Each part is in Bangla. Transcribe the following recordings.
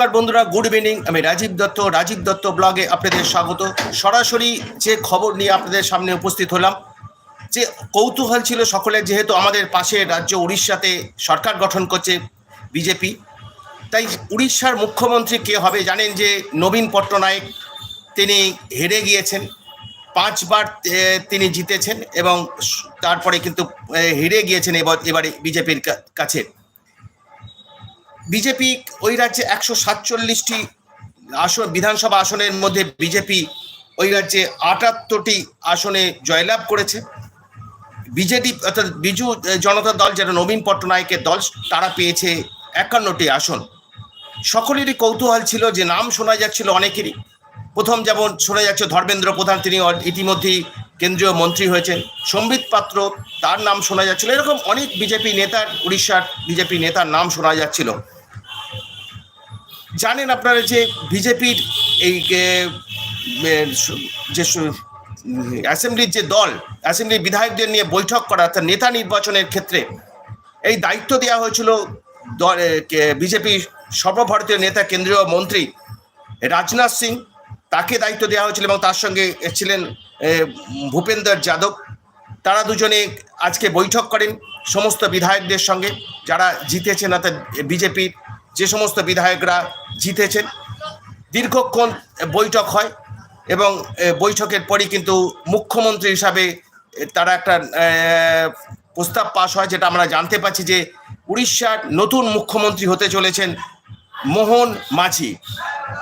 নমস্কার বন্ধুরা গুড ইভিনিং আমি রাজীব দত্ত রাজীব দত্ত ব্লগে আপনাদের স্বাগত। সরাসরি যে খবর নিয়ে আপনাদের সামনে উপস্থিত হলাম, যে কৌতূহল ছিল সকলের যেহেতু আমাদের পাশের রাজ্য উড়িষ্যাতে সরকার গঠন করছে বিজেপি, তাই উড়িষ্যার মুখ্যমন্ত্রী কে হবে জানেন যে নবীন পট্টনায়ক, তিনি হেরে গিয়েছেন, পাঁচবার তিনি জিতেছেন এবং তারপরে কিন্তু হেরে গিয়েছেন এবার, এবারে বিজেপির কাছে। বিজেপি ওই রাজ্যে একশো সাতচল্লিশটি আসন, বিধানসভা আসনের মধ্যে বিজেপি ওই রাজ্যে আটাত্তরটি আসনে জয়লাভ করেছে। বিজেডি অর্থাৎ বিজু জনতা দল যেটা নবীন পট্টনায়কের দল, তারা পেয়েছে একান্নটি আসন। সকলেরই কৌতূহল ছিল যে নাম শোনা যাচ্ছিল অনেকেরই। প্রথম যেমন শোনা যাচ্ছে ধর্মেন্দ্র প্রধান, তিনি ইতিমধ্যেই কেন্দ্রীয় মন্ত্রী হয়েছেন। সম্বিত পাত্র, তার নাম শোনা যাচ্ছিল। এরকম অনেক বিজেপি নেতার, উড়িষ্যার বিজেপি নেতার নাম শোনা যাচ্ছিল। জানেন আপনারা যে বিজেপির এই যে অ্যাসেম্বলির যে দল, অ্যাসেম্বলির বিধায়কদের নিয়ে বৈঠক করা, অর্থাৎ নেতা নির্বাচনের ক্ষেত্রে এই দায়িত্ব দেওয়া হয়েছিল বিজেপি সর্বভারতীয় নেতা কেন্দ্রীয় মন্ত্রী রাজনাথ সিং। তাকে দায়িত্ব দেওয়া হয়েছিল এবং তার সঙ্গে ছিলেন ভূপেন্দর যাদব। তারা দুজনে আজকে বৈঠক করেন সমস্ত বিধায়কদের সঙ্গে, যারা জিতেছেন অর্থাৎ বিজেপির যে সমস্ত বিধায়করা জিতেছেন। দীর্ঘক্ষণ বৈঠক হয় এবং বৈঠকের পরই কিন্তু মুখ্যমন্ত্রী হিসাবে তারা একটা প্রস্তাব পাশ হয় যেটা আমরা জানতে পারছি যে উড়িষ্যার নতুন মুখ্যমন্ত্রী হতে চলেছেন মোহন মাঝি।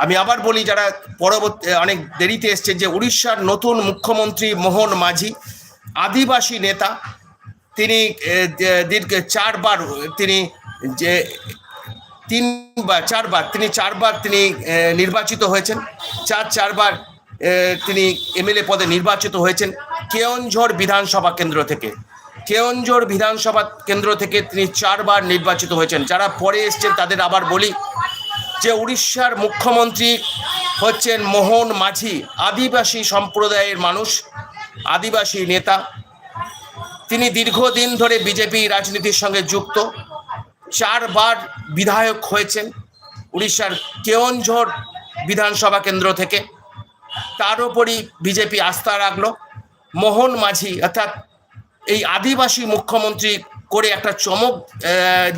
আমি আবার বলি যারা পরবর্তী অনেক দেরিতে এসছেন যে উড়িষ্যার নতুন মুখ্যমন্ত্রী মোহন মাঝি আদিবাসী নেতা। তিনি দীর্ঘ চারবার তিনি যে তিনবার, চারবার, তিনি চারবার তিনি নির্বাচিত হয়েছেন। চার, চারবার তিনি এমএলএ পদে নির্বাচিত হয়েছেন। কেওনঝড় বিধানসভা কেন্দ্র থেকে। কেওনঝড় বিধানসভা কেন্দ্র থেকে তিনি চারবার নির্বাচিত হয়েছেন। যারা পরে এসছেন তাদের আবার বলি যে উড়িষ্যার মুখ্যমন্ত্রী হচ্ছেন মোহন মাঝি, আদিবাসী সম্প্রদায়ের মানুষ, আদিবাসী নেতা। তিনি দীর্ঘদিন ধরে বিজেপি রাজনীতির সঙ্গে যুক্ত। চারবার বিধায়ক হয়েছেন উড়িষ্যার কেওনঝড় বিধানসভা কেন্দ্র থেকে। তার উপরই বিজেপি আস্থা রাখল। মোহন মাঝি, অর্থাৎ এই আদিবাসী মুখ্যমন্ত্রী করে একটা চমক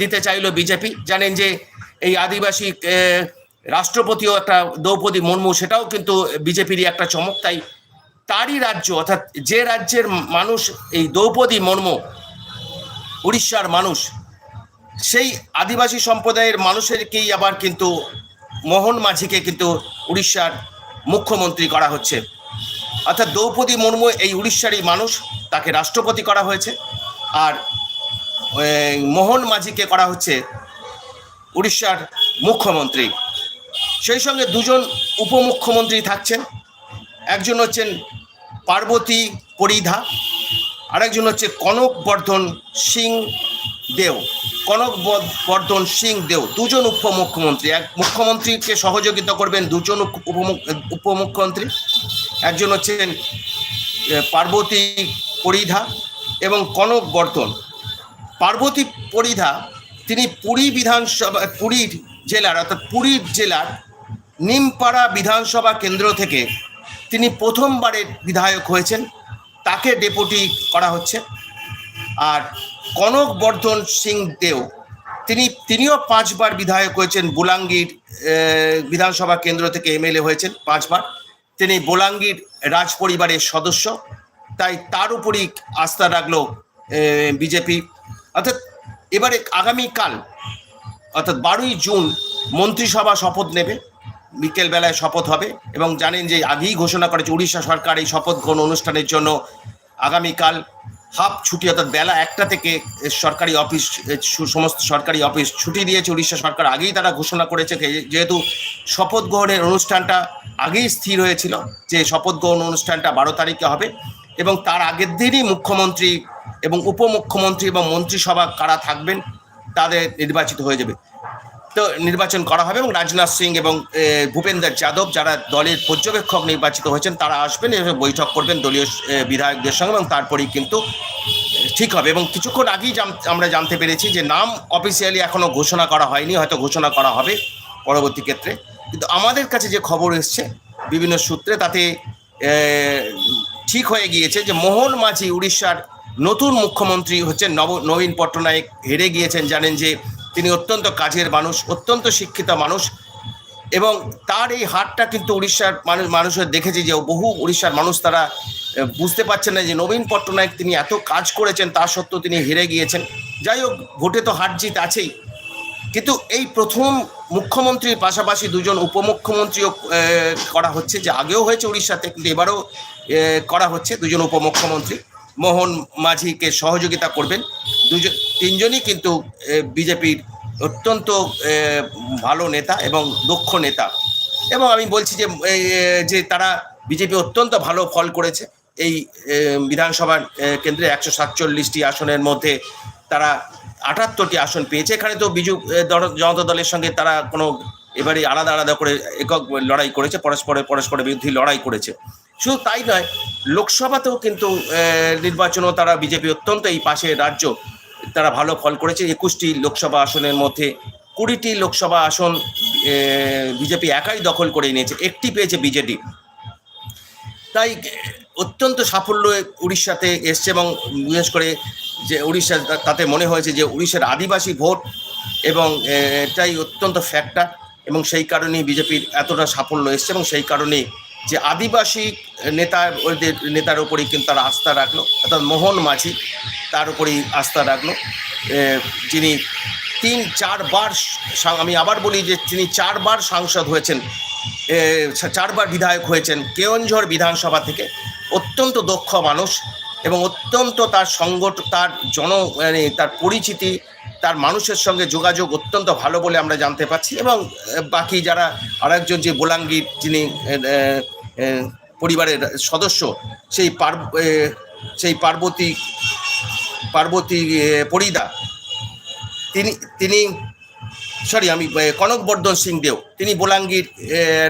দিতে চাইলো বিজেপি। জানেন যে এই আদিবাসী রাষ্ট্রপতিও একটা দ্রৌপদী মুর্মু, সেটাও কিন্তু বিজেপিরই একটা চমক। তাই তারই রাজ্য, অর্থাৎ যে রাজ্যের মানুষ এই দ্রৌপদী মুর্মু, উড়িষ্যার মানুষ সেই আদিবাসী সম্প্রদায়ের মানুষেরকেই আবার কিন্তু মোহন মাঝিকে কিন্তু উড়িষ্যার মুখ্যমন্ত্রী করা হচ্ছে। অর্থাৎ দ্রৌপদী মুর্মু এই উড়িষ্যারই মানুষ, তাকে রাষ্ট্রপতি করা হয়েছে। আর মোহন মাঝিকে করা হচ্ছে উড়িষ্যার মুখ্যমন্ত্রী। সেই সঙ্গে দুজন উপমুখ্যমন্ত্রী থাকছেন। একজন হচ্ছেন পার্বতী পরিধা, আরেকজন হচ্ছে কনক বর্ধন সিং দেও। কনক বর্ধন সিং দেও, দুজন উপমুখ্যমন্ত্রী। এক মুখ্যমন্ত্রীকে সহযোগিতা করবেন দুজন উপ- উপমুখ- উপমুখ্যমন্ত্রী। একজন হচ্ছেন পার্বতী পরিধা এবং কনক বর্ধন। পার্বতী পরিধা, তিনি পুরী বিধানসভা পুরীর জেলার, অর্থাৎ পুরীর জেলার নিমপাড়া বিধানসভা কেন্দ্র থেকে তিনি প্রথমবারের বিধায়ক হয়েছেন। তাকে ডেপুটি করা হচ্ছে। আর কনক বর্ধন সিং দেও, তিনি, তিনিও পাঁচবার বিধায়ক হয়েছেন। বুলাঙ্গীর বিধানসভা কেন্দ্র থেকে এমএলএ হয়েছেন পাঁচবার। তিনি বোলাঙ্গীর রাজ পরিবারের সদস্য। তাই তার উপরই আস্থা রাখল বিজেপি। অর্থাৎ এবারে আগামীকাল, অর্থাৎ বারোই জুন মন্ত্রিসভা শপথ নেবে। বিকেলবেলায় শপথ হবে এবং জানেন যে আগেই ঘোষণা করেছে উড়িষ্যা সরকার এই শপথ গ্রহণ অনুষ্ঠানের জন্য। আগামীকাল হাফ ছুটি, অর্থাৎ বেলা একটা থেকে সরকারি অফিস সমস্ত সরকারি অফিস ছুটি দিয়েছে উড়িষ্যা সরকার। আগেই তারা ঘোষণা করেছে যেহেতু শপথ গ্রহণের অনুষ্ঠানটা আগেই স্থির হয়েছিল যে শপথ গ্রহণ অনুষ্ঠানটা বারো তারিখে হবে এবং তার আগের দিনই মুখ্যমন্ত্রী এবং উপমুখ্যমন্ত্রী এবং মন্ত্রিসভা কারা থাকবেন, তাদের নির্বাচিত হয়ে যাবে। তো নির্বাচন করা হবে এবং রাজনাথ সিং এবং ভূপেন্দর যাদব যারা দলের পর্যবেক্ষক নির্বাচিত হয়েছেন, তারা আসবেন এবং বৈঠক করবেন দলীয় বিধায়কদের সঙ্গে এবং তারপরেই কিন্তু ঠিক হবে। এবং কিছুক্ষণ আগেই আমরা জানতে পেরেছি যে নাম অফিসিয়ালি এখনও ঘোষণা করা হয়নি, হয়তো ঘোষণা করা হবে পরবর্তী ক্ষেত্রে। কিন্তু আমাদের কাছে যে খবর এসছে বিভিন্ন সূত্রে, তাতে ঠিক হয়ে গিয়েছে যে মোহন মাঝি উড়িষ্যার নতুন মুখ্যমন্ত্রী হচ্ছেন নব, নবীন পট্টনায়ক। হেরে গিয়েছেন, জানেন যে তিনি অত্যন্ত কাজের মানুষ, অত্যন্ত শিক্ষিত মানুষ এবং তার এই হারটা কিন্তু উড়িষ্যার মানুষ, মানুষের দেখেছে যে বহু উড়িষ্যার মানুষ তারা বুঝতে পারছেন না যে নবীন পট্টনায়ক তিনি এত কাজ করেছেন, তা সত্ত্বেও তিনি হেরে গিয়েছেন। যাই হোক, ভোটে তো হার জিত আছেই। কিন্তু এই প্রথম মুখ্যমন্ত্রীর পাশাপাশি দুজন উপমুখ্যমন্ত্রীও করা হচ্ছে, যে আগেও হয়েছে উড়িষ্যাতে, কিন্তু এবারও করা হচ্ছে দুজন উপমুখ্যমন্ত্রী। মোহন মাঝিকে সহযোগিতা করবেন। দুজন তিনজনই কিন্তু বিজেপির অত্যন্ত ভালো নেতা এবং দক্ষ নেতা। এবং আমি বলছি যে যে তারা বিজেপি অত্যন্ত ভালো ফল করেছে। এই বিধানসভার কেন্দ্রে একশো সাতচল্লিশটি আসনের মধ্যে তারা আটাত্তরটি আসন পেয়েছে। এখানে তো বিজু জনতা দলের সঙ্গে তারা কোনো এবারে আলাদা আলাদা করে একক লড়াই করেছে। পরস্পরের পরস্পরের বিরুদ্ধে লড়াই করেছে। শুধু তাই নয়, লোকসভাতেও কিন্তু নির্বাচনও তারা বিজেপি অত্যন্ত এই পাশের রাজ্য। তারা ভালো ফল করেছে। একুশটি লোকসভা আসনের মধ্যে কুড়িটি লোকসভা আসন বিজেপি একাই দখল করে নিয়েছে। একটি পেয়েছে বিজেডি। তাই অত্যন্ত সাফল্য উড়িষ্যাতে এসছে এবং বিশেষ করে যে উড়িষ্যা, তাতে মনে হয়েছে যে উড়িষ্যার আদিবাসী ভোট এবং এটাই অত্যন্ত ফ্যাক্টর এবং সেই কারণেই বিজেপির এতটা সাফল্য এসছে এবং সেই কারণেই যে আদিবাসী নেতা নেতার উপরেই কিন্তু তারা আস্থা রাখল, অর্থাৎ মোহন মাঝি তার উপরেই আস্থা রাখল। যিনি তিন চারবার আমি আবার বলি যে তিনি চারবার সাংসদ হয়েছেন চারবার বিধায়ক হয়েছেন কেওনঝড় বিধানসভা থেকে। অত্যন্ত দক্ষ মানুষ এবং অত্যন্ত তার সংগঠ তার জন মানে তার পরিচিতি তার মানুষের সঙ্গে যোগাযোগ অত্যন্ত ভালো বলে আমরা জানতে পারছি এবং বাকি যারা আরেকজন যে বোলাঙ্গীর যিনি পরিবারের সদস্য, সেই পার সেই পার্বতী পার্বতী পরিদা, তিনি তিনি, সরি, আমি কনকবর্ধন সিং দেও, তিনি বোলাঙ্গীর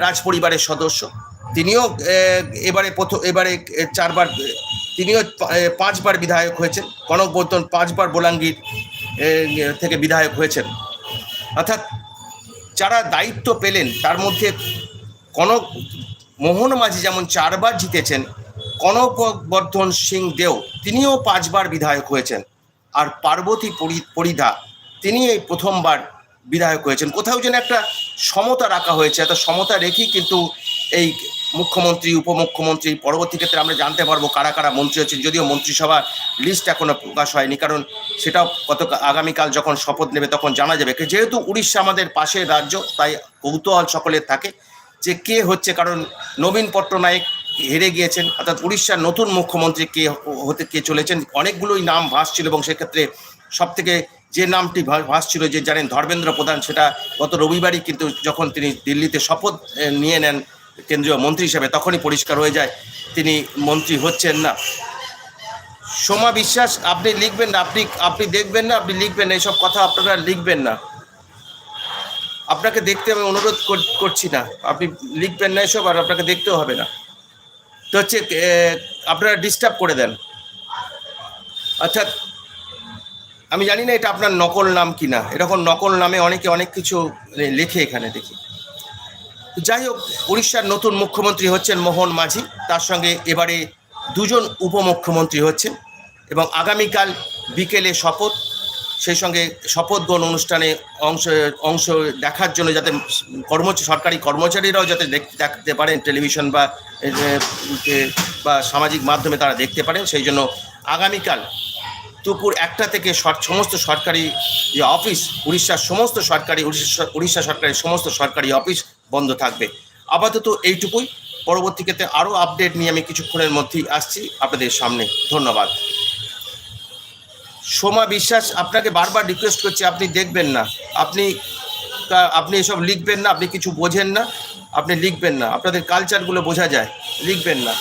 রাজ পরিবারের সদস্য। তিনিও এবারে প্রথম এবারে চারবার তিনিও পাঁচবার বিধায়ক হয়েছেন। কনকবর্ধন পাঁচবার বোলাঙ্গীর থেকে বিধায়ক হয়েছেন। অর্থাৎ যারা দায়িত্ব পেলেন, তার মধ্যে কনক, মোহন মাঝি যেমন চারবার জিতেছেন কনকবর্ধন সিং দেও, তিনিও পাঁচবার বিধায়ক হয়েছেন। আর পার্বতী পরি- পরিধা, তিনি এই প্রথমবার বিধায়ক হয়েছেন। কোথাও যেন একটা সমতা রাখা হয়েছে এত সমতা রেখেই কিন্তু এই মুখ্যমন্ত্রী, উপমুখ্যমন্ত্রী, পরবর্তী ক্ষেত্রে আমরা জানতে পারব কারা কারা মন্ত্রী হচ্ছেন। যদিও মন্ত্রিসভা লিস্ট এখনও প্রকাশ হয়নি, কারণ সেটাও গত আগামীকাল যখন শপথ নেবে তখন জানা যাবে। যেহেতু উড়িষ্যা আমাদের পাশের রাজ্য, তাই কৌতূহল সকলের থাকে যে কে হচ্ছে, কারণ নবীন পট্টনায়ক হেরে গিয়েছেন, অর্থাৎ উড়িষ্যার নতুন মুখ্যমন্ত্রী কে হতে, কে চলেছেন, অনেকগুলোই নাম ভাসছিল এবং সেক্ষেত্রে সব থেকে যে নামটি ভাসছিল যে জানেন ধর্মেন্দ্র প্রধান, সেটা গত রবিবারই কিন্তু যখন তিনি দিল্লিতে শপথ নিয়ে নেন কেন্দ্রীয় মন্ত্রী হিসাবে তখনই পরিষ্কার হয়ে যায়, তিনি মন্ত্রী হচ্ছেন না। সোমা বিশ্বাস, আপনি লিখবেন না, আপনি আপনি দেখবেন না, আপনি লিখবেন না, এইসব কথা আপনারা লিখবেন না। আপনাকে দেখতে আমি অনুরোধ কর- করছি না, আপনি লিখবেন না এসব আর আপনাকে দেখতেও হবে না। তো হচ্ছে আপনারা ডিস্টার্ব করে দেন। অর্থাৎ, আমি জানি না এটা আপনার নকল নাম কি না এরকম নকল নামে অনেকে অনেক কিছু লেখে এখানে দেখি। যাই হোক, উড়িষ্যার নতুন মুখ্যমন্ত্রী হচ্ছেন মোহন মাঝি। তার সঙ্গে এবারে দুজন উপমুখ্যমন্ত্রী হচ্ছেন এবং আগামীকাল বিকেলে শপথ। সেই সঙ্গে শপথ গ্রহণ অনুষ্ঠানে অংশ অংশ দেখার জন্য যাতে কর্মচারী সরকারি কর্মচারীরাও যাতে দেখ- দেখতে পারেন টেলিভিশন বা বা সামাজিক মাধ্যমে তারা দেখতে পারেন। সেই জন্য আগামীকাল দুপুর একটা থেকে সমস্ত সরকারি যে অফিস, উড়িষ্যার সমস্ত সরকারি, উড়িষ্যা উড়িষ্যা সরকারের সমস্ত সরকারি অফিস বন্ধ থাকবে। আপাতত এইটুকুই। পরবর্তী ক্ষেত্রে আরও আপডেট নিয়ে আমি কিছুক্ষণের মধ্যেই আসছি আপনাদের সামনে। ধন্যবাদ। সোমা বিশ্বাস, আপনাকে বারবার রিকোয়েস্ট করছি, আপনি দেখবেন না। আপনি আপনি এসব লিখবেন না, আপনি কিছু বোঝেন না। আপনি লিখবেন না। আপনাদের কালচারগুলো বোঝা যায়। লিখবেন না।